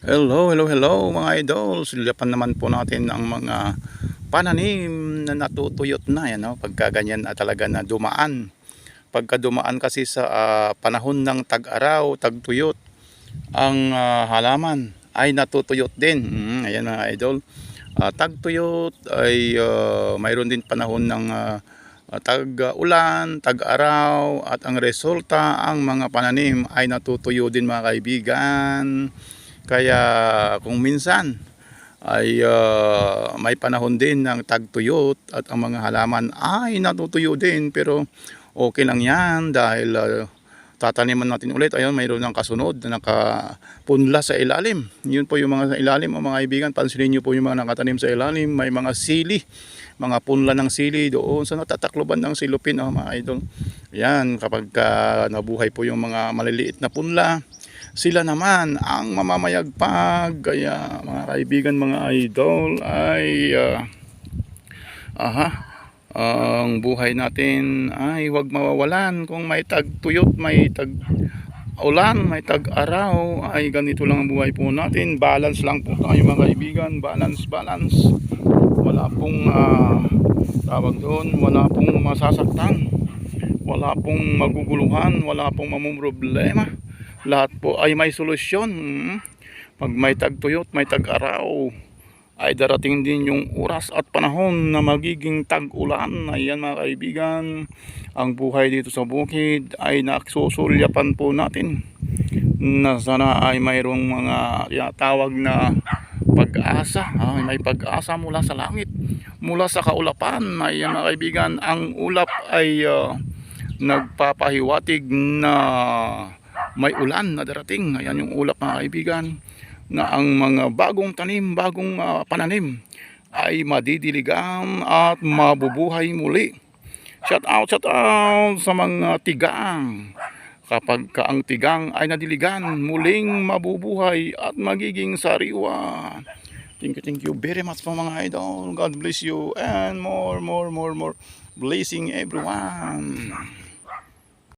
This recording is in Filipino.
Hello, hello, hello mga idol. Silipan naman po natin ang mga pananim na natutuyot na yan, no? pagka ganyan na talaga na dumaan. Pagka dumaan kasi sa ah, panahon ng tag-araw, tag-tuyot, ang ah, halaman ay natutuyot din. Mm, ayan mga idol. Ah, tag-tuyot ay ah, mayroon din panahon ng ah, tag-ulan, tag-araw at ang resulta ang mga pananim ay natutuyo din mga kaibigan. Kaya kung minsan ay ah, may panahon din ng tagtuyot at ang mga halaman ay natutuyo din pero okay lang yan dahil ah, tataniman natin ulit. Ayun, mayroon ng kasunod na nakapunla sa ilalim. Yun po yung mga sa ilalim, mga kaibigan. Pansinin nyo po yung mga nakatanim sa ilalim. May mga sili, mga punla ng sili doon sa natatakloban ng silupin, oh, mga idol. Yan, kapag ah, nabuhay po yung mga maliliit na punla, sila naman ang mamamayagpag. Kaya mga kaibigan, mga idol ay ah, aha, ang buhay natin ay huwag mawawalan kung may tagtuyot, may tag ulan, may tag-araw, ay ganito lang ang buhay po natin. Balance lang po tayo mga kaibigan. Balance, balance. Wala pong ah, tawag doon, wala pong masasaktan. Wala pong maguguluhan, wala pong mamumroblema. Lahat po ay may solusyon. Pag may tagtuyot, may tag-araw, ay darating din yung oras at panahon na magiging tag-ulan. Ayan mga kaibigan, ang buhay dito sa bukid ay naksusulyapan po natin na sana ay mayroong mga tinatawag na pag-asa. Ay, may pag-asa mula sa langit, mula sa kaulapan. Ayan mga kaibigan, ang ulap ay ah, nagpapahiwatig na may ulan na darating. Ayan yung ulap mga kaibigan na ang mga bagong tanim, bagong ah, pananim ay madidiligam at mabubuhay muli. Shout out, shout out sa mga tigang. Kapag ka ang tigang ay nadiligan, muling mabubuhay at magiging sariwa. Thank you, thank you very much po mga idol. God bless you and more, more, more, more blessing everyone.